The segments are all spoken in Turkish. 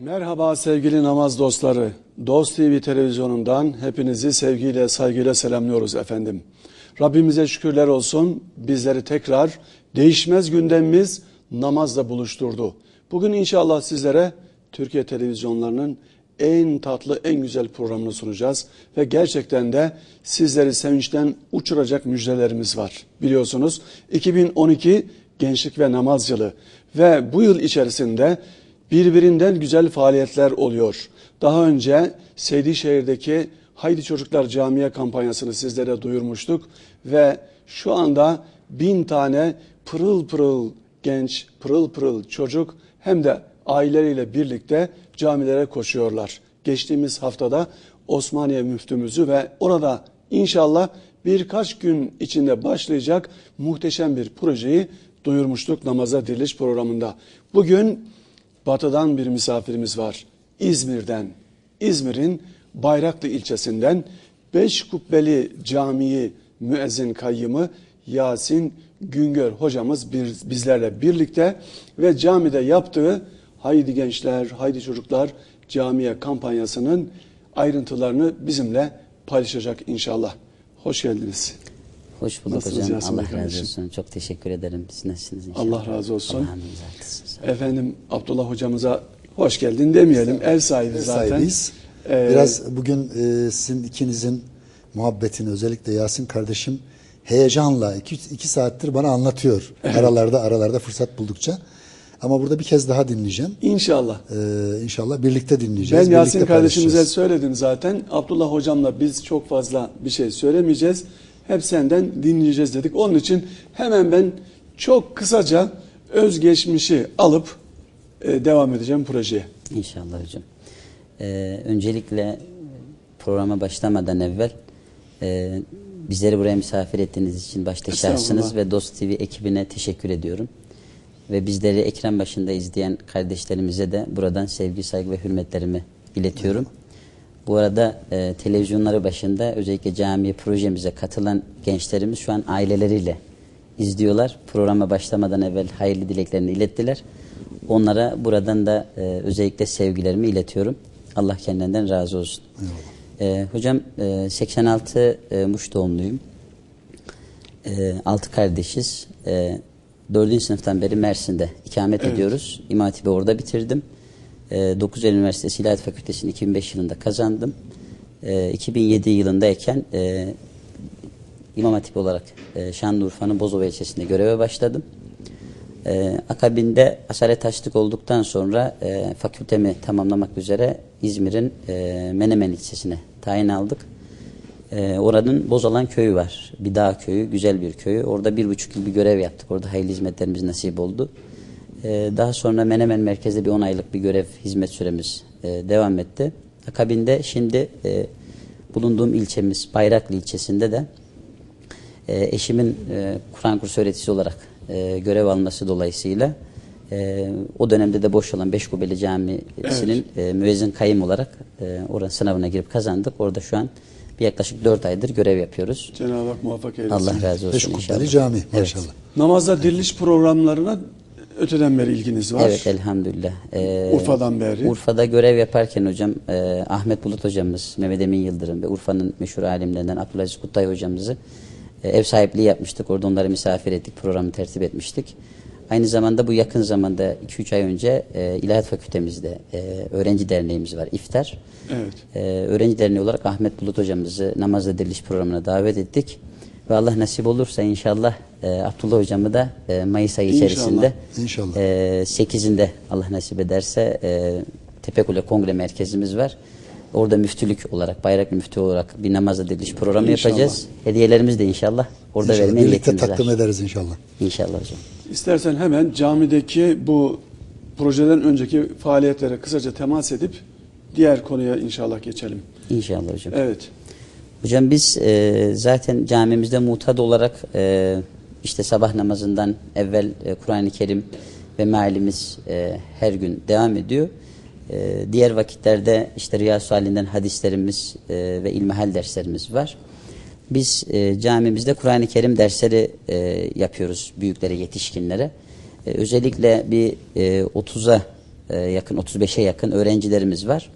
Merhaba sevgili namaz dostları. Dost TV televizyonundan hepinizi sevgiyle, saygıyla selamlıyoruz efendim. Rabbimize şükürler olsun bizleri tekrar değişmez gündemimiz namazla buluşturdu. Bugün inşallah sizlere Türkiye televizyonlarının en tatlı, en güzel programını sunacağız. Ve gerçekten de sizleri sevinçten uçuracak müjdelerimiz var. Biliyorsunuz 2012 Gençlik ve Namaz Yılı ve bu yıl içerisinde birbirinden güzel faaliyetler oluyor. Daha önce Seydişehir'deki Haydi Çocuklar Camiye kampanyasını sizlere duyurmuştuk ve şu anda bin tane pırıl pırıl genç, pırıl pırıl çocuk hem de aileleriyle birlikte camilere koşuyorlar. Geçtiğimiz haftada Osmaniye müftümüzü ve orada inşallah birkaç gün içinde başlayacak muhteşem bir projeyi duyurmuştuk namaza diriliş programında. Bugün batıdan bir misafirimiz var. İzmir'den, İzmir'in Bayraklı ilçesinden Beş Kubbeli Camii müezzin kayyımı Yasin Güngör hocamız bir, bizlerle birlikte ve camide yaptığı Haydi Gençler, Haydi Çocuklar Camiye kampanyasının ayrıntılarını bizimle paylaşacak inşallah. Hoş geldiniz. Hoş bulduk Nasılsınız hocam. Yasin Allah Bey razı kardeşim? olsun. Çok teşekkür ederim. Siz nasılsınız inşallah? Allah razı olsun. Rızası. Efendim Abdullah hocamıza hoş geldin demeyelim. Ev sahibi Ev zaten. sahibiyiz. Ee, Biraz bugün e, sizin ikinizin muhabbetini özellikle Yasin kardeşim heyecanla iki, iki saattir bana anlatıyor. Aralarda aralarda fırsat buldukça. Ama burada bir kez daha dinleyeceğim. İnşallah. Ee, inşallah birlikte Ben dinleyeceğiz. Yasin birlikte kardeşimize söyledim zaten. Abdullah hocamla biz çok fazla bir şey söylemeyeceğiz. Hep senden dinleyeceğiz dedik. Onun için hemen ben çok kısaca özgeçmişi alıp e, devam edeceğim projeye. İnşallah hocam. Ee, öncelikle programa başlamadan evvel e, bizleri buraya misafir ettiğiniz için başta şahsınız ve Dost TV ekibine teşekkür ediyorum. Ve bizleri ekran başında izleyen kardeşlerimize de buradan sevgi, saygı ve hürmetlerimi iletiyorum. Bu arada e, televizyonları başında özellikle camiye projemize katılan gençlerimiz şu an aileleriyle izliyorlar. Programa başlamadan evvel hayırlı dileklerini ilettiler. Onlara buradan da e, özellikle sevgilerimi iletiyorum. Allah kendinden razı olsun. E, hocam e, 86 e, Muş doğumluyum. E, altı kardeşiz. E, dördüncü sınıftan beri Mersin'de ikamet ediyoruz. İmam Hatip'i orada bitirdim. E, 9 Eylül Üniversitesi İlahiyat Fakültesini 2005 yılında kazandım. E, 2007 yılındayken e, İmam Hatip olarak e, Şanlıurfa'nın Bozova ilçesinde göreve başladım. E, akabinde asaret açlık olduktan sonra e, fakültemi tamamlamak üzere İzmir'in e, Menemen ilçesine tayin aldık. E, oranın Bozalan köyü var. Bir dağ köyü, güzel bir köyü. Orada bir buçuk yıl bir görev yaptık. Orada hayırlı hizmetlerimiz nasip oldu. E, daha sonra Menemen merkezde bir 10 aylık bir görev hizmet süremiz e, devam etti. Akabinde şimdi e, bulunduğum ilçemiz Bayraklı ilçesinde de e, eşimin e, Kur'an kursu öğreticisi olarak e, görev alması dolayısıyla e, o dönemde de boş olan Beşkubeli Camisi'nin e, müezzin kayım olarak e, oranın sınavına girip kazandık. Orada şu an bir yaklaşık 4 aydır görev yapıyoruz. Cenab-ı Hak muvaffak eylesin. Allah razı olsun Beş inşallah. kubbeli cami Evet. maşallah. Namazda diriliş programlarına öteden beri ilginiz var. Evet elhamdülillah. Ee, Urfa'dan beri. Urfa'da görev yaparken hocam e, Ahmet Bulut hocamız, Mehmet Emin Yıldırım ve Urfa'nın meşhur alimlerinden Abdülaziz Kuttay hocamızı e, ev sahipliği yapmıştık. Orada onları misafir ettik, programı tertip etmiştik. Aynı zamanda bu yakın zamanda 2-3 ay önce e, İlahiyat Fakültemizde e, öğrenci derneğimiz var, İftar. Evet. E, öğrenci derneği olarak Ahmet Bulut hocamızı namazla diriliş programına davet ettik. Ve Allah nasip olursa inşallah e, Abdullah hocamı da e, Mayıs ayı İnşallah. içerisinde İnşallah. e, 8'inde Allah nasip ederse e, Tepekule Kongre Merkezimiz var. Orada müftülük olarak, bayrak müftü olarak bir namazla diriliş programı İnşallah. yapacağız. Hediyelerimiz de inşallah orada İnşallah vermeye birlikte takdim var. ederiz inşallah. İnşallah hocam. İstersen hemen camideki bu projeden önceki faaliyetlere kısaca temas edip diğer konuya inşallah geçelim. İnşallah hocam. Evet. Hocam biz e, zaten camimizde mutad olarak e, işte sabah namazından evvel e, Kur'an-ı Kerim ve mealimiz e, her gün devam ediyor. E, diğer vakitlerde işte Riyaz-ı Halinden hadislerimiz e, ve ilmihal derslerimiz var. Biz e, camimizde Kur'an-ı Kerim dersleri e, yapıyoruz büyüklere, yetişkinlere. E, özellikle bir e, 30'a e, yakın 35'e yakın öğrencilerimiz var.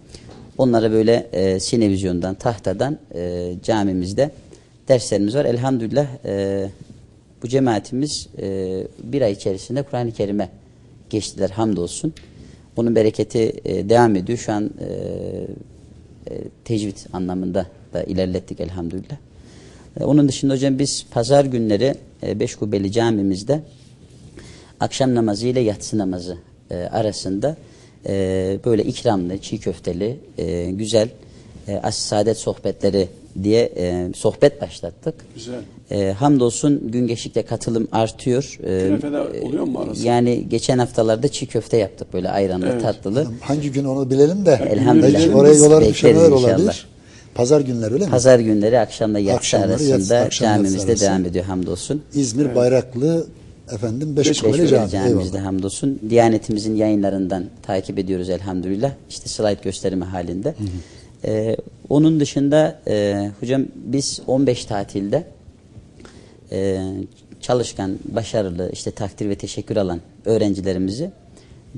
Onlara böyle e, sinevizyondan, tahtadan e, camimizde derslerimiz var. Elhamdülillah e, bu cemaatimiz e, bir ay içerisinde Kur'an-ı Kerim'e geçtiler hamdolsun. Bunun bereketi e, devam ediyor. Şu an e, e, tecvid anlamında da ilerlettik elhamdülillah. E, onun dışında hocam biz pazar günleri e, Beşkubeli camimizde akşam namazı ile yatsı namazı e, arasında e, böyle ikramlı, çiğ köfteli, e, güzel e, aş saadet sohbetleri diye e, sohbet başlattık. Güzel. E, hamdolsun gün geçtikçe katılım artıyor. E, oluyor mu arası? Yani geçen haftalarda çiğ köfte yaptık böyle ayranlı, Evet. tatlılı. Hangi gün onu bilelim de. Elhamdülillah. Belki oraya Biz yola bekleriz düşenler inşallah. olabilir. Pazar günleri öyle mi? Pazar günleri akşamda yatsı Akşamları arasında yatsı, akşam yatsı camimizde arası. devam ediyor hamdolsun. İzmir Bayraklı efendim Beşiktaş Beşiktaş Cami. camimizde hamdolsun. Diyanetimizin yayınlarından takip ediyoruz elhamdülillah. İşte slide gösterimi halinde. Ee, onun dışında e, hocam biz 15 tatilde e, çalışkan, başarılı, işte takdir ve teşekkür alan öğrencilerimizi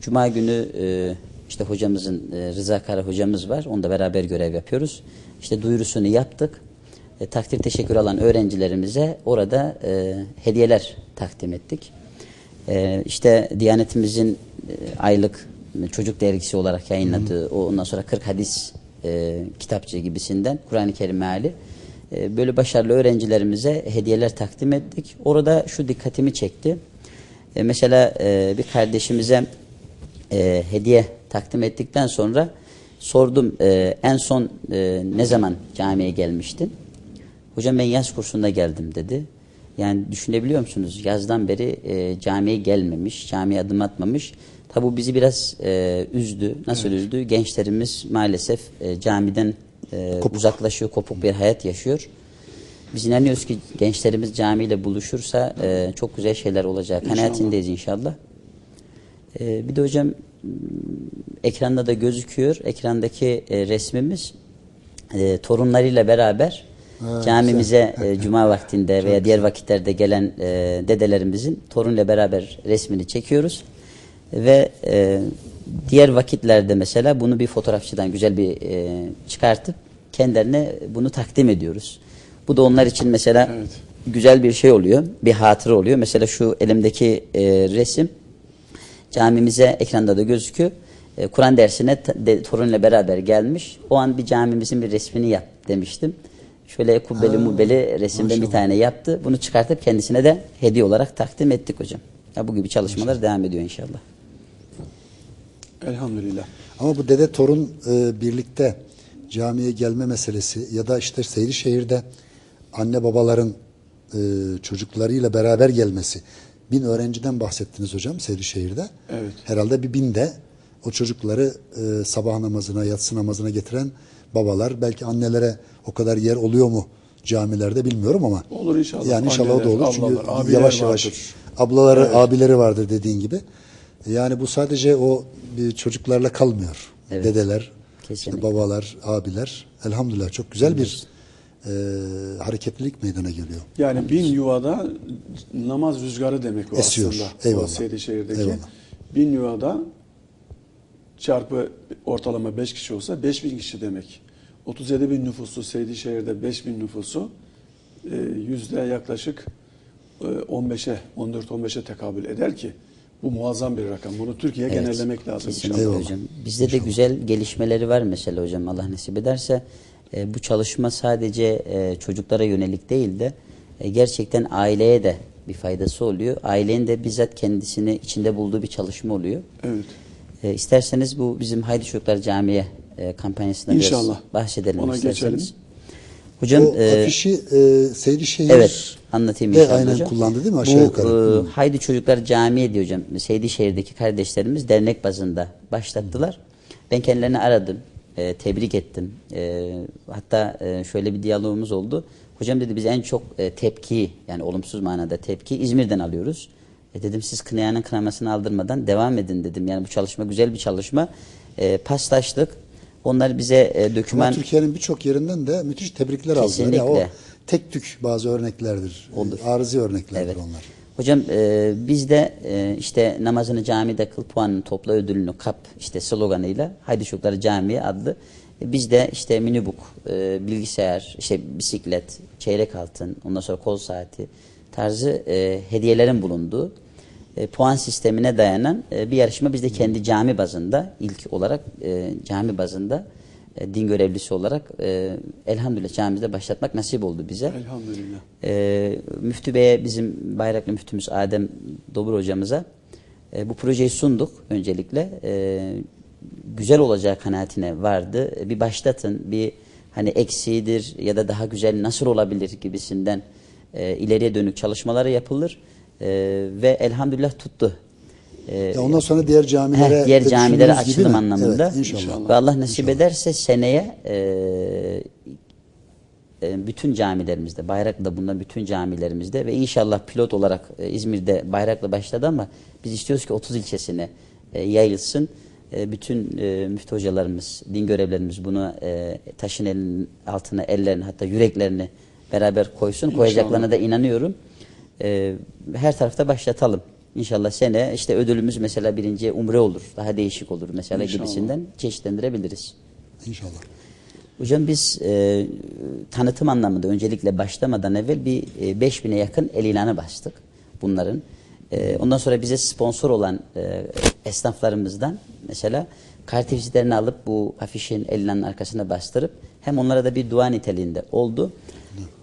Cuma günü e, işte hocamızın e, Rıza Kara hocamız var. Onunla beraber görev yapıyoruz. İşte duyurusunu yaptık. E, takdir teşekkür alan öğrencilerimize orada e, hediyeler takdim ettik. E, işte Diyanetimizin e, aylık çocuk dergisi olarak yayınladığı o ondan sonra 40 hadis e, kitapçı gibisinden Kur'an-ı Kerim meali e, böyle başarılı öğrencilerimize hediyeler takdim ettik. Orada şu dikkatimi çekti. E, mesela e, bir kardeşimize e, hediye takdim ettikten sonra sordum e, en son e, ne zaman camiye gelmiştin? Hocam ben yaz kursunda geldim dedi. Yani düşünebiliyor musunuz? Yazdan beri e, camiye gelmemiş, camiye adım atmamış. Tabi bu bizi biraz e, üzdü. Nasıl üzdü? Gençlerimiz maalesef e, camiden e, uzaklaşıyor, kopuk bir hayat yaşıyor. Biz inanıyoruz ki gençlerimiz camiyle buluşursa e, çok güzel şeyler olacak. Kanaatindeyiz inşallah. E, bir de hocam ekranda da gözüküyor. Ekrandaki e, resmimiz e, torunlarıyla beraber camimize e, cuma vaktinde veya diğer vakitlerde gelen e, dedelerimizin torunla beraber resmini çekiyoruz. Ve e, diğer vakitlerde mesela bunu bir fotoğrafçıdan güzel bir e, çıkartıp kendilerine bunu takdim ediyoruz. Bu da onlar için mesela Evet. güzel bir şey oluyor. Bir hatıra oluyor. Mesela şu elimdeki e, resim camimize ekranda da gözüküyor. E, Kur'an dersine de, torunla beraber gelmiş. O an bir camimizin bir resmini yap demiştim. Şöyle kubbeli mubbeli resimden bir tane yaptı. Bunu çıkartıp kendisine de hediye olarak takdim ettik hocam. Ya bu gibi çalışmalar devam ediyor inşallah. Elhamdülillah. Ama bu dede torun e, birlikte camiye gelme meselesi ya da işte Seydişehir'de anne babaların e, çocuklarıyla beraber gelmesi. Bin öğrenciden bahsettiniz hocam Seydişehir'de. Evet. Herhalde bir binde o çocukları e, sabah namazına, yatsı namazına getiren babalar. Belki annelere o kadar yer oluyor mu camilerde bilmiyorum ama. Olur inşallah. Yani inşallah o da Anneler, olur. Çünkü ablalar, abiler yavaş yavaş vardır. ablaları, abileri vardır dediğin gibi. Yani bu sadece o bir çocuklarla kalmıyor. Evet. Dedeler, Kesinlikle. babalar, abiler. Elhamdülillah çok güzel bir e, hareketlilik meydana geliyor. Yani bin yuvada namaz rüzgarı demek o Esiyor. aslında. Eyvallah. O Seydişehir'deki. Eyvallah. Bin yuvada çarpı ortalama 5 kişi olsa 5 bin kişi demek. 37 bin nüfuslu Seydişehir'de 5 bin nüfusu e, yüzde yaklaşık e, 15'e 14-15'e tekabül eder ki bu muazzam bir rakam. Bunu Türkiye Evet, genellemek lazım kesinlikle inşallah. Hocam. Bizde de güzel gelişmeleri var mesela hocam Allah nasip ederse. E, bu çalışma sadece e, çocuklara yönelik değil de e, gerçekten aileye de bir faydası oluyor. Ailenin de bizzat kendisini içinde bulduğu bir çalışma oluyor. Evet. E, isterseniz bu bizim Haydi Çocuklar Camiye e, kampanyasından İnşallah. biraz bahsedelim Ona isterseniz. geçelim. Hocam o e, afişi e, Seydişehir Evet anlatayım de aynen hocam. kullandı değil mi aşağı Bu yukarı? e, Haydi Çocuklar Camii diyor hocam. Seydişehir'deki kardeşlerimiz dernek bazında başlattılar. Ben kendilerini aradım. e, tebrik ettim. E, hatta e, şöyle bir diyalogumuz oldu. Hocam dedi biz en çok e, tepkiyi yani olumsuz manada tepki İzmir'den alıyoruz. E, dedim siz kınayanın kınamasını aldırmadan devam edin dedim. Yani bu çalışma güzel bir çalışma. E, paslaştık. Onlar bize e, Ama döküman Türkiye'nin birçok yerinden de müthiş tebrikler aldılar. Ya o Kesinlikle. tek tük bazı örneklerdir. Olur. Arızi örneklerdir Evet. onlar. Hocam e, biz de e, işte namazını camide kıl puanını topla ödülünü kap işte sloganıyla Haydi Çocuklar Camiye adlı e, biz de işte minibuk, e, bilgisayar, işte bisiklet, çeyrek altın, ondan sonra kol saati tarzı e, hediyelerin bulunduğu e, puan sistemine dayanan e, bir yarışma biz de kendi cami bazında ilk olarak e, cami bazında e, din görevlisi olarak e, elhamdülillah camimizde başlatmak nasip oldu bize. Elhamdülillah. E, Müftü Bey'e bizim bayraklı müftümüz Adem Dobur hocamıza e, bu projeyi sunduk öncelikle. E, güzel olacağı kanaatine vardı. E, Bir başlatın, bir hani eksiğidir ya da daha güzel nasıl olabilir gibisinden e, ileriye dönük çalışmaları yapılır. E, ve elhamdülillah tuttu. E, Ya ondan sonra diğer camilere Heh, diğer camilere açılım anlamında. Evet, inşallah. İnşallah. Ve Allah nasip ederse seneye e, e, bütün camilerimizde, Bayraklı'da bulunan bütün camilerimizde ve inşallah pilot olarak e, İzmir'de Bayraklı başladı ama biz istiyoruz ki 30 ilçesine e, yayılsın. E, bütün e, müftü hocalarımız, din görevlerimiz bunu e, taşın elinin altına ellerini hatta yüreklerini beraber koysun. Koyacaklarına da inanıyorum. E, her tarafta başlatalım. İnşallah sene işte ödülümüz mesela birinci umre olur. Daha değişik olur mesela İnşallah. gibisinden çeşitlendirebiliriz. İnşallah. Hocam biz e, tanıtım anlamında öncelikle başlamadan evvel bir e, 5000'e yakın el ilanı bastık bunların. E, ondan sonra bize sponsor olan e, esnaflarımızdan mesela kartvizitlerini alıp bu afişin el ilanının arkasına bastırıp hem onlara da bir dua niteliğinde oldu.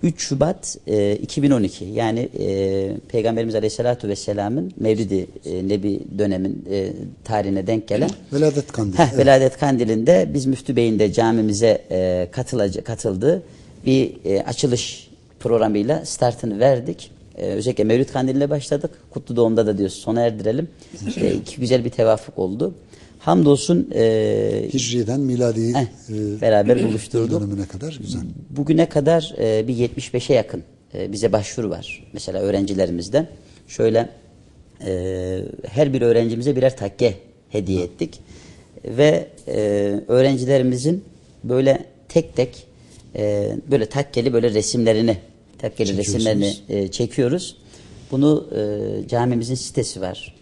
3 Şubat e, 2012 yani e, Peygamberimiz Aleyhisselatü Vesselam'ın Mevlidi e, Nebi dönemin e, tarihine denk gelen Veladet kandili. Heh, Evet. Veladet Kandili'nde biz Müftü Bey'in de camimize e, katıldığı bir e, açılış programıyla startını verdik. E, özellikle Mevlüt Kandili'ne başladık. Kutlu Doğum'da da diyoruz sona erdirelim. E, iki güzel bir tevafuk oldu. Hamdolsun e, Hicri'den miladi heh, e, beraber buluşturduk. dönümüne kadar güzel. Bugüne kadar e, bir 75'e yakın e, bize başvuru var. Mesela öğrencilerimizden. Şöyle e, her bir öğrencimize birer takke hediye ettik. Ve e, öğrencilerimizin böyle tek tek e, böyle takkeli böyle resimlerini takkeli resimlerini e, çekiyoruz. Bunu e, camimizin sitesi var.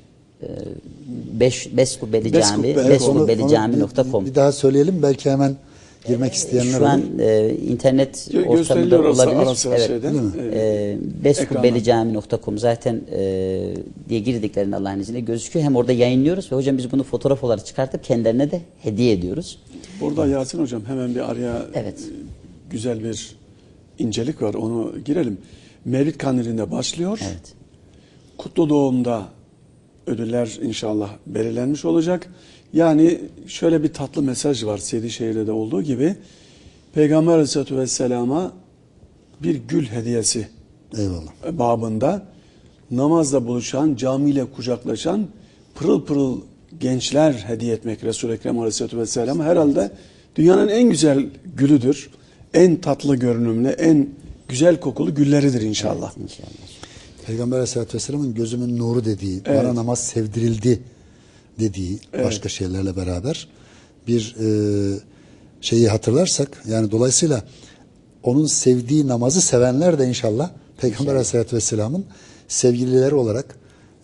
Beş, Beskubbeli, Cami, evet, Onu- onu beskubbeli.cami.com bir, daha söyleyelim belki hemen girmek isteyenler Şu an olur. e, internet Gö- ortamında gösteriliyor ara sıra- olabilir. ara sıra evet. şeyden, Değil mi? e, E, beskubelicami.com zaten e, diye girdiklerinde Allah'ın izniyle gözüküyor. Hem orada yayınlıyoruz ve hocam biz bunu fotoğraf olarak çıkartıp kendilerine de hediye ediyoruz. Burada Yasin Hocam hemen bir araya Evet. e, güzel bir incelik var. Onu girelim. Mevlid Kandili'nde başlıyor. Evet. Kutlu Doğum'da ödüller inşallah belirlenmiş olacak. Yani şöyle bir tatlı mesaj var Seydişehir'de de olduğu gibi. Peygamber Aleyhisselatü Vesselam'a bir gül hediyesi Eyvallah. babında namazla buluşan, camiyle kucaklaşan pırıl pırıl gençler hediye etmek Resul-i Ekrem Aleyhisselatü Vesselam herhalde dünyanın en güzel gülüdür. En tatlı görünümlü, en güzel kokulu gülleridir inşallah. İnşallah. Peygamber Aleyhisselatü Vesselam'ın gözümün nuru dediği, Evet. bana namaz sevdirildi dediği başka şeylerle beraber bir e, şeyi hatırlarsak yani dolayısıyla onun sevdiği namazı sevenler de inşallah Peygamber Aleyhisselatü Vesselam'ın sevgilileri olarak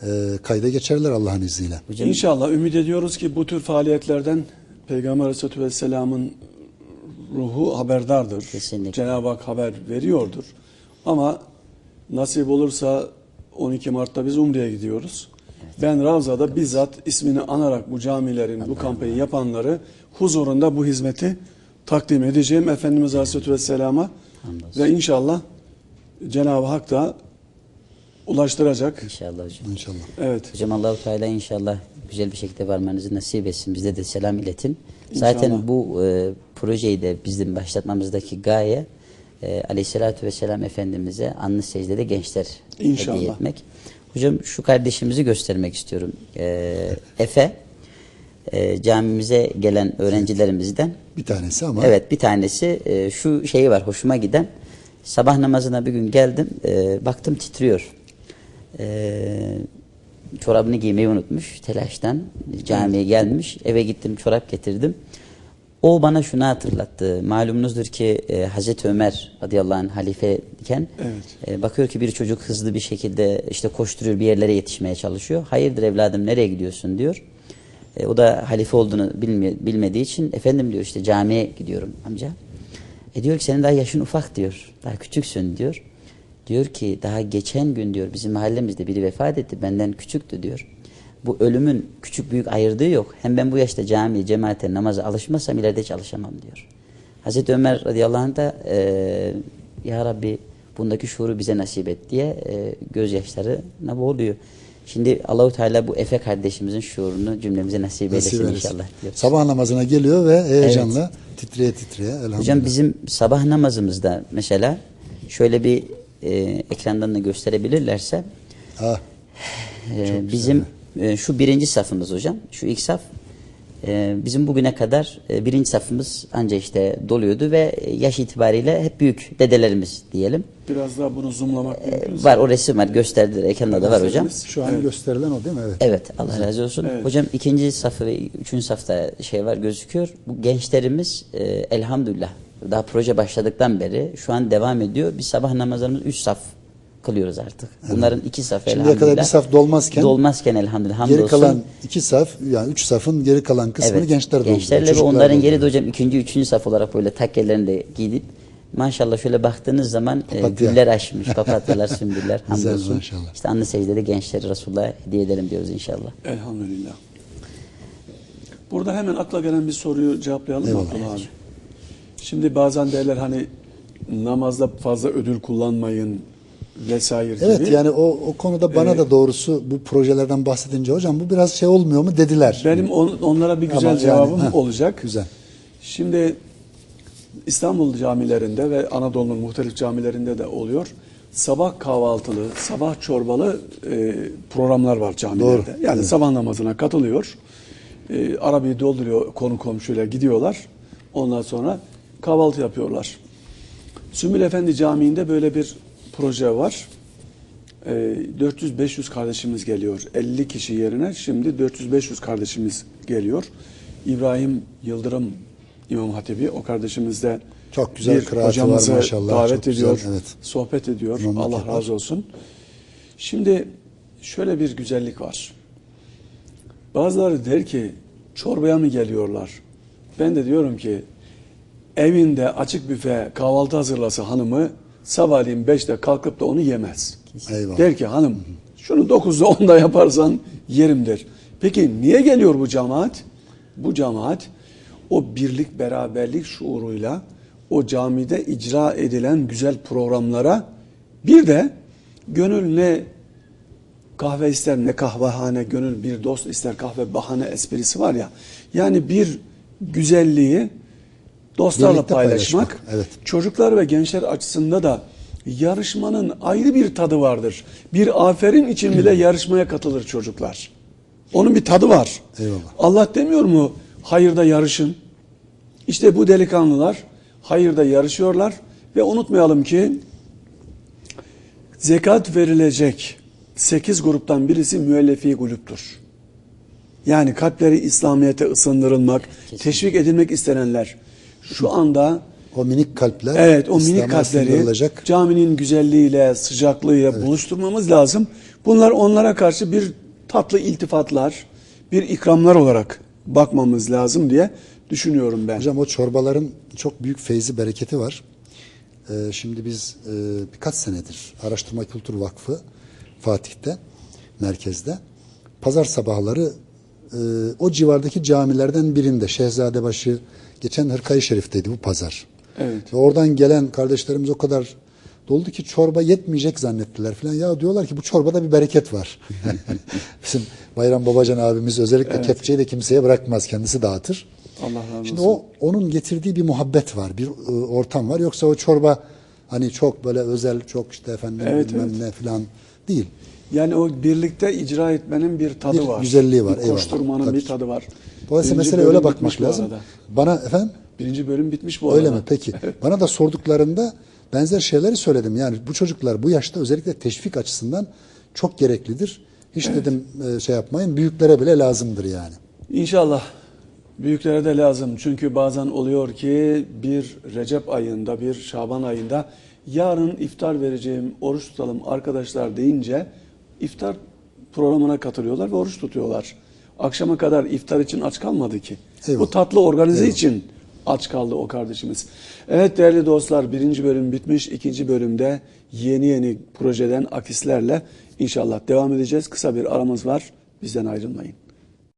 e, kayda geçerler Allah'ın izniyle. Hocam İnşallah ümit ediyoruz ki bu tür faaliyetlerden Peygamber Aleyhisselatü Vesselam'ın ruhu haberdardır. Kesinlikle. Cenab-ı Hak haber veriyordur. Ama nasip olursa 12 Mart'ta biz Umre'ye gidiyoruz. Ben Ravza'da bizzat ismini anarak bu camilerin, bu kampanyayı yapanları huzurunda bu hizmeti takdim edeceğim Efendimiz Aleyhisselatü Vesselam'a. Ve inşallah Cenab-ı Hak da ulaştıracak. inşallah hocam. İnşallah. Evet. Hocam Allahu Teala inşallah güzel bir şekilde varmanızı nasip etsin. Bize de selam iletin. İnşallah. Zaten bu e, projeyi de bizim başlatmamızdaki gaye e, Aleyhisselatü Vesselam Efendimiz'e anlı secdede gençler İnşallah. hediye etmek. Hocam şu kardeşimizi göstermek istiyorum. E, Efe e, camimize gelen öğrencilerimizden Bir tanesi ama Evet bir tanesi e, şu şeyi var hoşuma giden. Sabah namazına bir gün geldim e, baktım titriyor. E, çorabını giymeyi unutmuş telaştan camiye gelmiş eve gittim çorap getirdim. O bana şunu hatırlattı. Malumunuzdur ki e, Hazreti Ömer radıyallahu anh halifeyken Evet. e, bakıyor ki bir çocuk hızlı bir şekilde işte koşturuyor bir yerlere yetişmeye çalışıyor. Hayırdır evladım nereye gidiyorsun diyor. E, o da halife olduğunu bilmi- bilmediği için efendim diyor işte camiye gidiyorum amca. E diyor ki senin daha yaşın ufak diyor. Daha küçüksün diyor. Diyor ki daha geçen gün diyor bizim mahallemizde biri vefat etti benden küçüktü diyor. Bu ölümün küçük büyük ayırdığı yok. Hem ben bu yaşta camiye, cemaate, namaza alışmazsam ileride hiç alışamam diyor. Hazreti Ömer radıyallahu anh da e, Ya Rabbi bundaki şuuru bize nasip et diye e, gözyaşlarına boğuluyor. Şimdi Allahu Teala bu Efe kardeşimizin şuurunu cümlemize nasip Nasip eylesin. inşallah diyoruz. Sabah namazına geliyor ve heyecanla titreye titreye elhamdülillah. Hocam bizim sabah namazımızda mesela şöyle bir e, ekrandan da gösterebilirlerse Ah, e, bizim e, şu birinci safımız hocam şu ilk saf e, bizim bugüne kadar e, birinci safımız anca işte doluyordu ve yaş itibariyle hep büyük dedelerimiz diyelim. Biraz daha bunu zoomlamak mümkün. Var o resim var gösterdiler ekranda da var hocam. şu an gösterilen o değil mi? Evet. Evet Allah razı olsun. Evet. Hocam ikinci safı ve üçüncü safta şey var gözüküyor. Bu gençlerimiz e, elhamdülillah daha proje başladıktan beri şu an devam ediyor. Biz sabah namazlarımız üç saf kılıyoruz artık. Bunların iki safı Şimdiye elhamdülillah. kadar bir saf dolmazken- Dolmazken elhamdülillah Geri kalan iki saf yani üç safın geri kalan kısmını Evet, gençler dolduruyor. Gençlerle ve onların yeri de hocam ikinci, üçüncü saf olarak böyle takkelerini de giyip maşallah şöyle baktığınız zaman e, Papatya. güller açmış, papatyalar, sümbüller Güzel, hamdolsun. maşallah. İşte anlı secdede gençleri Resulullah'a hediye edelim diyoruz inşallah. Elhamdülillah. Burada hemen akla gelen bir soruyu cevaplayalım Eyvallah. Abdullah abi? Şimdi bazen derler hani namazda fazla ödül kullanmayın vesaire Evet gibi. yani o, o konuda bana Ee, da doğrusu bu projelerden bahsedince hocam bu biraz şey olmuyor mu dediler. Benim on- onlara bir güzel Ama yani, cevabım heh, olacak. Güzel. Şimdi İstanbul camilerinde ve Anadolu'nun muhtelif camilerinde de oluyor. Sabah kahvaltılı, sabah çorbalı e, programlar var camilerde. Doğru. Yani Evet. sabah namazına katılıyor. E, arabayı dolduruyor konu komşuyla gidiyorlar. Ondan sonra kahvaltı yapıyorlar. Sümbül Efendi Camii'nde böyle bir proje var. E, 400-500 kardeşimiz geliyor. 50 kişi yerine şimdi 400-500 kardeşimiz geliyor. İbrahim Yıldırım İmam Hatibi o kardeşimiz de Çok güzel bir hocamızı maşallah, davet çok güzel, ediyor, evet. sohbet ediyor. İmam Allah Hatip razı olsun. Şimdi şöyle bir güzellik var. Bazıları der ki çorbaya mı geliyorlar? Ben de diyorum ki evinde açık büfe kahvaltı hazırlasa hanımı sabahleyin 5'te kalkıp da onu yemez. Eyvallah. Der ki hanım şunu 9'da 10'da yaparsan yerim der. Peki niye geliyor bu cemaat? Bu cemaat o birlik beraberlik şuuruyla o camide icra edilen güzel programlara bir de gönül ne kahve ister ne kahvehane gönül bir dost ister kahve bahane esprisi var ya. Yani bir güzelliği dostlarla Birlikte paylaşmak, paylaşmak, evet. çocuklar ve gençler açısında da yarışmanın ayrı bir tadı vardır. Bir aferin için bile yarışmaya katılır çocuklar. Onun bir tadı var. Eyvallah. Allah demiyor mu hayırda yarışın? İşte bu delikanlılar hayırda yarışıyorlar ve unutmayalım ki zekat verilecek 8 gruptan birisi müellefi gruptur. Yani kalpleri İslamiyet'e ısındırılmak, teşvik edilmek istenenler. Şu anda O minik kalpler evet o minik kalpleri caminin güzelliğiyle, sıcaklığıyla buluşturmamız lazım. Bunlar onlara karşı bir tatlı iltifatlar, bir ikramlar olarak bakmamız lazım diye düşünüyorum ben. Hocam o çorbaların çok büyük feyzi, bereketi var. Ee, şimdi biz e, birkaç senedir Araştırma Kültür Vakfı Fatih'te, merkezde pazar sabahları e, o civardaki camilerden birinde Şehzadebaşı geçen Hırkayı Şerif'teydi bu pazar. Evet. Ve oradan gelen kardeşlerimiz o kadar doldu ki çorba yetmeyecek zannettiler falan. Ya diyorlar ki bu çorbada bir bereket var. Bizim Bayram Babacan abimiz özellikle kepçeyi de kimseye bırakmaz. Kendisi dağıtır. Allah razı olsun. Şimdi o onun getirdiği bir muhabbet var, bir e, ortam var. Yoksa o çorba hani çok böyle özel, çok işte efendim Evet, bilmem evet. ne falan değil. Yani o birlikte icra etmenin bir tadı Bir var. güzelliği var, Bir eyvallah. koşturmanın Tabii bir tadı var. Dolayısıyla Birinci mesele öyle bakmak lazım. arada. Bana efendim Birinci bölüm bitmiş bu öyle arada. mi? Peki. Bana da sorduklarında benzer şeyleri söyledim. Yani bu çocuklar bu yaşta özellikle teşvik açısından çok gereklidir. Hiç dedim e, şey yapmayın. Büyüklere bile lazımdır yani. İnşallah Büyüklere de lazım çünkü bazen oluyor ki bir Recep ayında bir Şaban ayında yarın iftar vereceğim oruç tutalım arkadaşlar deyince iftar programına katılıyorlar ve oruç tutuyorlar. Akşama kadar iftar için aç kalmadı ki. Eyvallah. Bu tatlı organize Eyvallah. için aç kaldı o kardeşimiz. Evet değerli dostlar birinci bölüm bitmiş. ikinci bölümde yeni yeni projeden akislerle inşallah devam edeceğiz. Kısa bir aramız var. Bizden ayrılmayın.